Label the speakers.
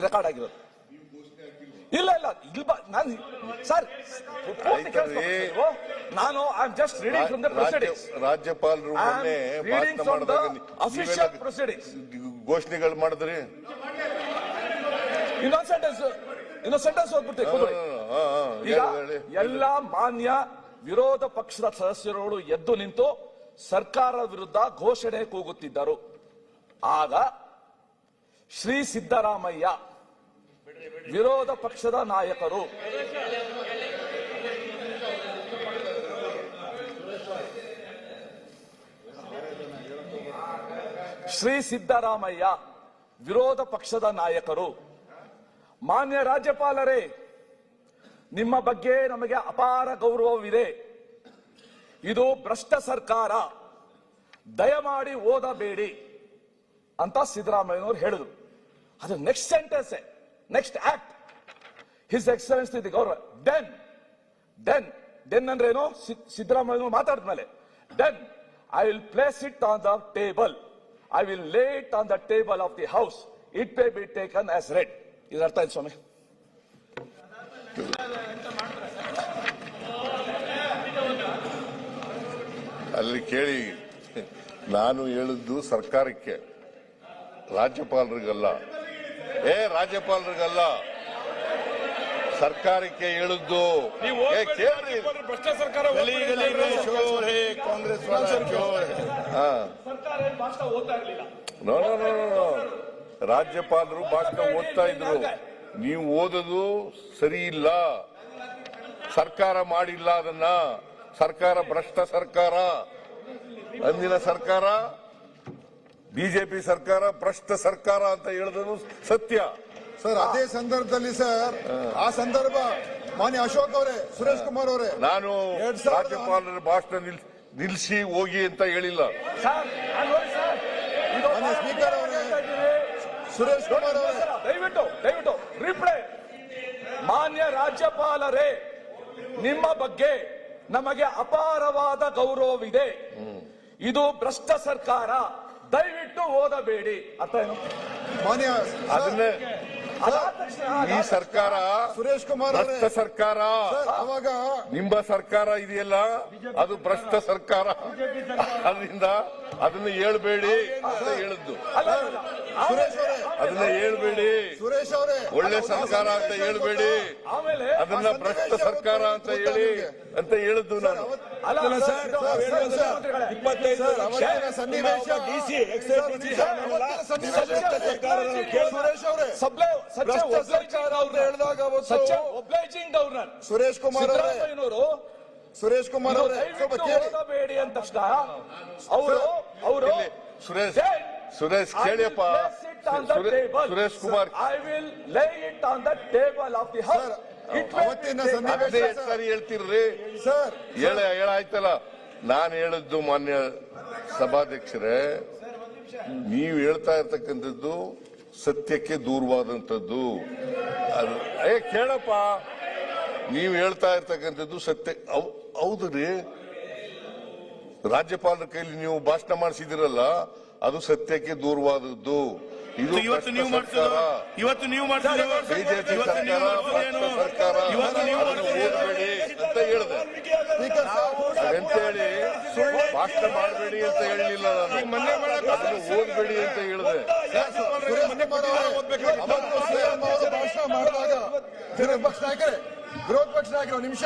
Speaker 1: Record ಆಗಿರೋದು. ಇಲ್ಲ ಇಲ್ಲ ಇಲ್ಲ ನಾನು ಸರ್ ಪೂರ್ತಿ ನಾನು I am just reading from the proceedings
Speaker 2: ರಾಜ್ಯಪಾಲರು ಮೊನ್ನೆ ನೀ-
Speaker 1: official
Speaker 2: ನೀವೆಲ್ಲ
Speaker 1: proceedings.
Speaker 2: ಘೋಷಣೆಗಳು ಮಾಡಿದ್ರಿ?
Speaker 1: ಇನ್ನೊಂದ್ ಸೆಂಟೆನ್ಸ್ ಇನ್ನೊಂದ್ ಸೆಂಟೆನ್ಸ್
Speaker 2: ಹಾ,
Speaker 1: ಈಗ. ಎಲ್ಲ ಮಾನ್ಯ ವಿರೋಧ ಪಕ್ಷದ ಸದಸ್ಯರುಗಳು ಎದ್ದು ನಿಂತು ಸರ್ಕಾರ ವಿರುದ್ಧ ಘೋಷಣೆ ಕೂಗುತ್ತಿದ್ದರು. ಆಗ ಶ್ರೀ ಸಿದ್ದರಾಮಯ್ಯ ವಿರೋಧ ಪಕ್ಷದ ನಾಯಕರು. ಶ್ರೀ ಸಿದ್ದರಾಮಯ್ಯ ವಿರೋಧ ಪಕ್ಷದ ನಾಯಕರು. ಮಾನ್ಯ ರಾಜ್ಯಪಾಲರೇ, ನಿಮ್ಮ ಬಗ್ಗೆ ನಮಗೆ ಅಪಾರ ಗೌರವವಿದೆ. ಇದು ಭ್ರಷ್ಟ ಸರ್ಕಾರ. ದಯಮಾಡಿ ಓದಬೇಡಿ ಅಂತ ಸಿದ್ದರಾಮಯ್ಯನವರು ಹೇಳಿದ್ರು. ಅದು next sentence next act his excellency the ಗೌರವ ದೆನ್ ದೆನ್ ದೆನ್ ಅಂದ್ರೆ ಏನು? ಸಿದ್ದರಾಮಯ್ಯ ಮಾತಾಡಿದ ಮಾತಾಡಿದ್ಮೇಲೆ then I will place it on the table I will lay it on the table of the house it may be taken as read ಇದು ಅರ್ಥ ಆಯ್ತು ಸ್ವಾಮಿ?
Speaker 2: ಅಲ್ಲಿ ಕೇಳಿ, ನಾನು ಹೇಳಿದ್ದು ಸರ್ಕಾರಕ್ಕೆ, ರಾಜ್ಯಪಾಲರಿಗಲ್ಲ. ಏ ರಾಜ್ಯಪಾಲರಿಗಲ್ಲ ಸರ್ಕಾರಕ್ಕೆ ಹೇಳಿದ್ದು
Speaker 3: ಕಾಂಗ್ರೆಸ್.
Speaker 2: ರಾಜ್ಯಪಾಲರು. ಭಾಷಣ ಓದ್ತಾ ಇದ್ರು. ನೀವು ಓದೋದು ಸರಿ ಇಲ್ಲ. ಸರ್ಕಾರ ಮಾಡಿಲ್ಲ ಅದನ್ನ. ಸರ್ಕಾರ ಭ್ರಷ್ಟ ಸರ್ಕಾರ. ಅಂದಿನ ಸರ್ಕಾರ ಬಿಜೆಪಿ ಸರ್ಕಾರ ಭ್ರಷ್ಟ ಸರ್ಕಾರ ಅಂತ ಹೇಳಿದ್ರು ಸತ್ಯ.
Speaker 3: ಸರ್ ಅದೇ ಸಂದರ್ಭದಲ್ಲಿ ಸರ್ ಆ ಸಂದರ್ಭ ಮಾನ್ಯ ಅಶೋಕ್ ಅವರೇ ಸುರೇಶ್ ಕುಮಾರ್ ಅವರೇ.
Speaker 2: ನಾನು ರಾಜ್ಯಪಾಲರ ಭಾಷಣ ನಿಲ್- ನಿಲ್ಸಿ ಹೋಗಿ ಅಂತ ಹೇಳಿಲ್ಲ.
Speaker 3: ಮಾನ್ಯ ಸ್ಪೀಕರ್ ಅವರೇ, ಸುರೇಶ್ ಕುಮಾರ್ ಅವರೇ
Speaker 1: ದಯವಿಟ್ಟು ದಯವಿಟ್ಟು ರಿಪ್ಲೈ ಮಾನ್ಯ ರಾಜ್ಯಪಾಲರೇ ನಿಮ್ಮ ಬಗ್ಗೆ ನಮಗೆ ಅಪಾರವಾದ ಗೌರವವಿದೆ. ಇದು ಭ್ರಷ್ಟ ಸರ್ಕಾರ. ದಯವಿಟ್ಟು ಓದಬೇಡಿ. ಅರ್ಥ ಏನು?
Speaker 3: ಮಾನ್ಯ
Speaker 2: ಅದನ್ನೇ ಈ ಸರ್ಕಾರ
Speaker 3: ಸುರೇಶ್ ಕುಮಾರ್
Speaker 2: ಭ್ರಷ್ಟ ಸರ್ಕಾರ.
Speaker 3: ಅವಾಗ
Speaker 2: ನಿಮ್ಮ ಸರ್ಕಾರ ಇದೆಯಲ್ಲ? ಅದು ಭ್ರಷ್ಟ ಸರ್ಕಾರ. ಅದರಿಂದ ಅದನ್ನ ಹೇಳ್ಬೇಡಿ ಅಂತ ಹೇಳಿದ್ದು.
Speaker 3: ಸುರೇಶ್ ಅವರೇ.
Speaker 2: ಅದನ್ನ ಹೇಳ್ಬೇಡಿ.
Speaker 3: ಸುರೇಶ್ ಅವರೇ.
Speaker 2: ಒಳ್ಳೆ ಸರ್ಕಾರ ಅಂತ ಹೇಳ್ಬೇಡಿ.
Speaker 1: ಆಮೇಲೆ
Speaker 2: ಅದನ್ನ ಭ್ರಷ್ಟ ಸರ್ಕಾರ ಅಂತ ಹೇಳಿ ಅಂತ ಹೇಳದ್ದು ನಾನು.
Speaker 1: ಅಲ್ಲ,
Speaker 3: ಸರ್, ಅವತ್ತಿನ ಸನ್ನಿವೇಶ
Speaker 1: obliging
Speaker 3: ಸುರೇಶ್ ಕುಮಾರ್ ಅವರೇ ಸುರೇಶ್ ಕುಮಾರ್
Speaker 1: ಬೇಡಿ ಅಂತ ಅವರು ಅವರು
Speaker 2: ಸುರೇಶ್ ಸುರೇಶ್ ಕೇಳಿಯಪ್ಪ ಸುರೇ- Suresh Kumar.
Speaker 1: I will lay it on the table of the house
Speaker 3: ಅವತ್ತಿನ
Speaker 2: ಸರಿ. ಹೇಳ್ತಿರ್ರಿ.
Speaker 3: ಸರ್.
Speaker 2: ಹೇಳ ಹೇಳಾಯ್ತಲ್ಲ ನಾನು ಹೇಳಿದ್ದು ಮಾನ್ಯ ಸಭಾಧ್ಯಕ್ಷರೇ ನೀವು ಹೇಳ್ತಾ ಇರ್ತಕ್ಕಂಥದ್ದು ಸತ್ಯಕ್ಕೆ ದೂರವಾದಂಥದ್ದು. ಅದು ಏ ಕೇಳಪ್ಪ. ನೀವು ಹೇಳ್ತಾ ಇರ್ತಕ್ಕಂಥದ್ದು ಸತ್ಯ ಹೌದು ರೀ. ರಾಜ್ಯಪಾಲರ ಕೈಲಿ ನೀವು ಭಾಷಣ ಮಾಡಿಸಿದಿರಲ್ಲ ಅದು ಸತ್ಯಕ್ಕೆ ದೂರವಾದದ್ದು.
Speaker 4: ಇವತ್ತು ನೀವು ಮಾಡಿಸೋದು? ಇವತ್ತು ನೀವು ಮಾಡಿಸೋದು?
Speaker 2: ಬಿಜೆಪಿ
Speaker 4: ಇವತ್ತು ನೀವು ಮಾಡಿಸೋದು
Speaker 2: ಭ್ರಷ್ಟ
Speaker 4: ಇವತ್ತು ನೀವು
Speaker 2: ಅದನ್ನು ಅಂತ ಹೇಳಿದೆ. ಹೇಳಿ ಭಾಷಣ ಮಾಡಬೇಡಿ ಅಂತ ಹೇಳಲಿಲ್ಲ ನಾನು. ಅದನ್ನು ಓದ್ಬೇಡಿ ಅಂತ ಹೇಳಿದೆ.
Speaker 3: ಭಾಷಣ ಮಾಡಿದಾಗ ವಿರೋಧ ಪಕ್ಷ ನಾಯಕರೇ ವಿರೋಧ ಪಕ್ಷ ನಾಯಕರು ನಿಮಿಷ.